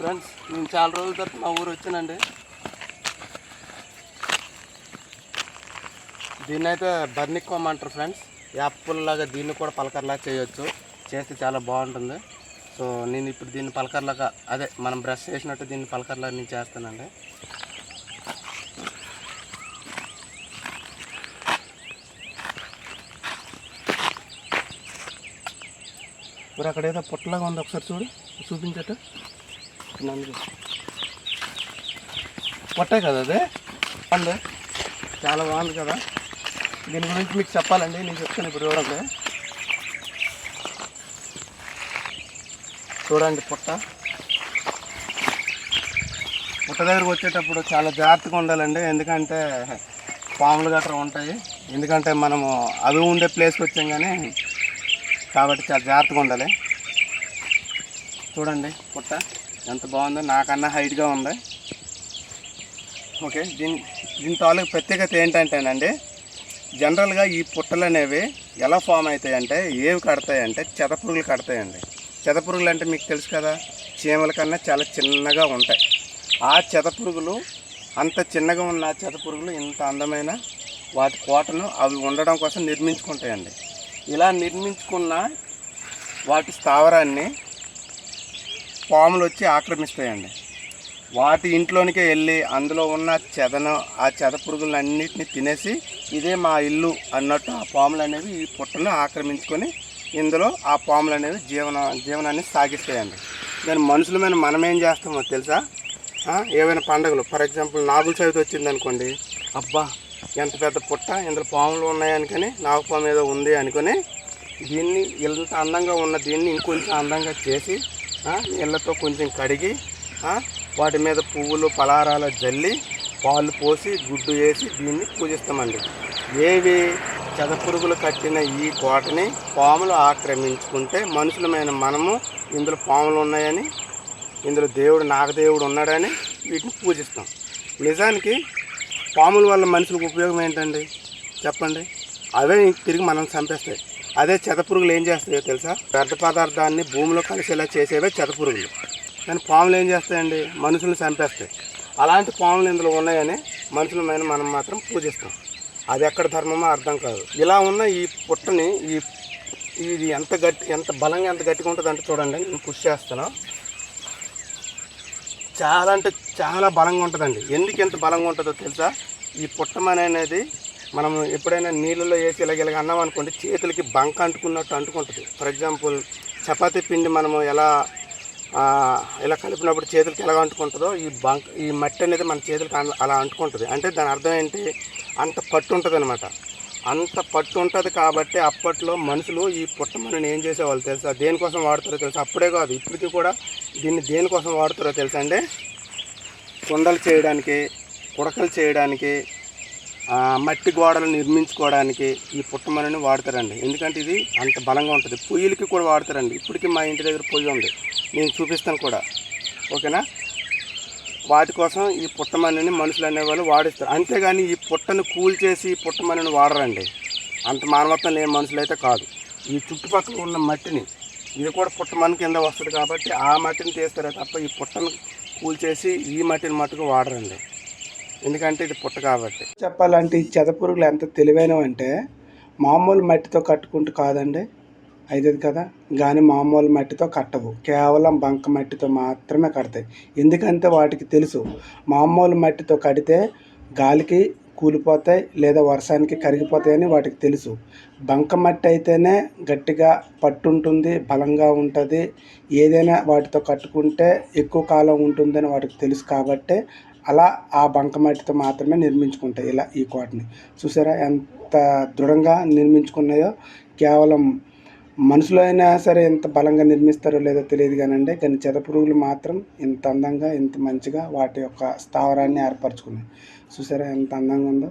Friends నేను చాలా రోజుల తర్వాత మా ఊరు వచ్చానండి. దీన్ని అయితే బర్నిక్కోమ్ అంటారు ఫ్రెండ్స్ యాప్పుల్లాగా దీన్ని కూడా పలకర్లాగా చేయొచ్చు. చేస్తే చాలా బాగుంటుంది. సో నేను ఇప్పుడు దీన్ని పలకర్లాగా అదే మనం బ్రష్ చేసినట్టు దీన్ని పలకర్లాగా నేను చేస్తానండి. ఇప్పుడు అక్కడ ఏదో పొట్టలాగా ఉంది ఒకసారి చూడు చూపించట. నందు పొట్టే కదా అదే? బాగుంది చాలా బాగుంది కదా. దీని గురించి మీకు చెప్పాలండి నేను చెప్తాను ఇప్పుడు చూడండి చూడండి పుట్ట. పుట్ట దగ్గరకు వచ్చేటప్పుడు చాలా జాగ్రత్తగా ఉండాలండి ఎందుకంటే పాములు గట్రా ఉంటాయి. ఎందుకంటే మనము అవి ఉండే ప్లేస్కి వచ్చాం కానీ కాబట్టి చాలా జాగ్రత్తగా ఉండాలి. చూడండి పుట్ట. ఎంత బాగుందో నాకన్నా హైట్గా ఉంది. ఓకే దీని దీని తాలూకు ప్రత్యేకత ఏంటంటేనండి జనరల్గా ఈ పుట్టలు అనేవి ఎలా ఫామ్ అవుతాయంటే ఏవి కడతాయంటే చెదపురుగులు కడతాయండి. చెదపురుగులు అంటే మీకు తెలుసు కదా చీమల కన్నా చాలా చిన్నగా ఉంటాయి. ఆ చెదపురుగులు అంత చిన్నగా ఉన్న చెదపురుగులు ఇంత అందమైన వాటి కోటను అవి ఉండడం కోసం నిర్మించుకుంటాయండి. ఇలా నిర్మించుకున్న వాటి స్థావరాన్ని పాములు వచ్చి ఆక్రమిస్తాయండి. వాటి ఇంట్లోనికే వెళ్ళి అందులో ఉన్న చెదను ఆ చెద పురుగులన్నిటిని తినేసి ఇదే మా ఇల్లు అన్నట్టు ఆ పాములు అనేవి ఈ పుట్టను ఆక్రమించుకొని ఇందులో ఆ పాములు అనేవి జీవన జీవనాన్ని సాగిస్తాయండి. దాని మనుషుల మీద మనం ఏం చేస్తామో తెలుసా? ఏవైనా పండుగలు ఫర్ ఎగ్జాంపుల్ నాగుల చవితి వచ్చింది అనుకోండి అబ్బా ఎంత పెద్ద పుట్ట ఇందులో పాములు ఉన్నాయనుకొని నాగుపాము ఏదో ఉంది అనుకొని దీన్ని ఇంత అందంగా ఉన్న దీన్ని ఇంకొంచెం అందంగా చేసి నీళ్ళతో కొంచెం కడిగి వాటి మీద పువ్వులు పలారాలు జల్లి పాలు పోసి గుడ్డు వేసి దీన్ని పూజిస్తామండి. ఏవి చెదపురుగులు కట్టిన ఈ కోటని పాములు ఆక్రమించుకుంటే మనుషులమైన మనము ఇందులో పాములు ఉన్నాయని ఇందులో దేవుడు నాగదేవుడు ఉన్నాడని వీటిని పూజిస్తాం. నిజానికి పాముల వల్ల మనుషులకు ఉపయోగం ఏంటండి? చెప్పండి. అవే తిరిగి మనం చంపేస్తాయి. అదే చెదపురుగులు ఏం చేస్తాయో తెలుసా? వ్యర్థ పదార్థాన్ని భూమిలో కలిసేలా చేసేవే చెదపురుగులు కానీ పాములు ఏం చేస్తాయండి? మనుషులను చంపేస్తాయి. అలాంటి పాములు ఇందులో ఉన్నాయని మనుషులమైన మనం మాత్రం పూజిస్తాం. అది ఎక్కడ ధర్మమో అర్థం కాదు. ఇలా ఉన్న ఈ పుట్టని ఈ ఇది ఎంత గట్టి ఎంత బలంగా ఎంత గట్టిగా ఉంటుంది అంటే చూడండి నేను పుష్ చేస్తాను. చాలా అంటే చాలా బలంగా ఉంటుందండి. ఎందుకు ఎంత బలంగా ఉంటుందో తెలుసా? ఈ పుట్టమని అనేది మనం ఎప్పుడైనా నీళ్ళలో వేసి ఇలాగ ఇలాగ అన్నాం అనుకోండి చేతులకి బంక అంటుకున్నట్టు అంటుకుంటుంది. ఫర్ ఎగ్జాంపుల్ చపాతీ పిండి మనము ఎలా ఇలా కలిపినప్పుడు చేతులకి ఎలా అంటుకుంటుందో ఈ బంక్ ఈ మట్టి అనేది మన చేతులకి అలా- అలా అంటుకుంటుంది. అంటే దాని అర్థం ఏంటి? అంత పట్టు ఉంటుంది అనమాట అంత పట్టు ఉంటుంది కాబట్టి అప్పట్లో మనుషులు ఈ పుట్టమని ఏం చేసేవాళ్ళు తెలుసా? దేనికోసం వాడతారో తెలుసా? అప్పుడే కాదు ఇప్పటికీ కూడా దీన్ని దేనికోసం వాడుతారో తెలుసా అండి? కుండలు చేయడానికి కుడకలు చేయడానికి మట్టి గోడలు నిర్మించుకోవడానికి ఈ పుట్టమని వాడతారండి. ఎందుకంటే ఇది అంత బలంగా ఉంటుంది. పొయ్యిలకి కూడా వాడతారండి. ఇప్పటికీ మా ఇంటి దగ్గర పొయ్యి ఉంది. నేను చూపిస్తాను కూడా. ఓకేనా? వాటి కోసం ఈ పుట్టమణిని మనుషులు అనేవాళ్ళు వాడిస్తారు. అంతేగాని ఈ పుట్టను కూల్చేసి ఈ పుట్టమణిని వాడరండి. అంత మానవత్వం లేని మనుషులు అయితే కాదు. ఈ చుట్టుపక్కల ఉన్న మట్టిని ఇది కూడా పుట్టమని కింద వస్తుంది కాబట్టి ఆ మట్టిని తీస్తారే తప్ప ఈ పుట్టను కూల్చేసి ఈ మట్టిని మట్టుకు వాడరండి. ఎందుకంటే ఇది పుట్ట కాబట్టి. చెప్పాలంటే ఈ చెదపురుగులు ఎంత తెలివైనవంటే మామూలు మట్టితో కట్టుకుంటూ కాదండి. అయితే కదా. కానీ మామూలు మట్టితో కట్టవు. కేవలం బంక మట్టితో మాత్రమే కడతాయి. ఎందుకంటే వాటికి తెలుసు మామూలు మట్టితో కడితే గాలికి కూలిపోతాయి లేదా వర్షానికి కరిగిపోతాయని వాటికి తెలుసు. బంక మట్టి అయితేనే గట్టిగా పట్టుంటుంది బలంగా ఉంటుంది. ఏదైనా వాటితో కట్టుకుంటే ఎక్కువ కాలం ఉంటుందని వాటికి తెలుసు కాబట్టి అలా ఆ బంకమట్టితో మాత్రమే నిర్మించుకుంటాయి ఇలా ఈ కోటని. చూసారా ఎంత దృఢంగా నిర్మించుకున్నాయో? కేవలం మనుషులు అయినా సరే ఎంత బలంగా నిర్మిస్తారో లేదో తెలియదు కానండి. కానీ చెదపురుగులు మాత్రం ఇంత అందంగా ఇంత మంచిగా వాటి యొక్క స్థావరాన్ని ఏర్పరచుకున్నాయి. చూసారా ఎంత అందంగా ఉందో?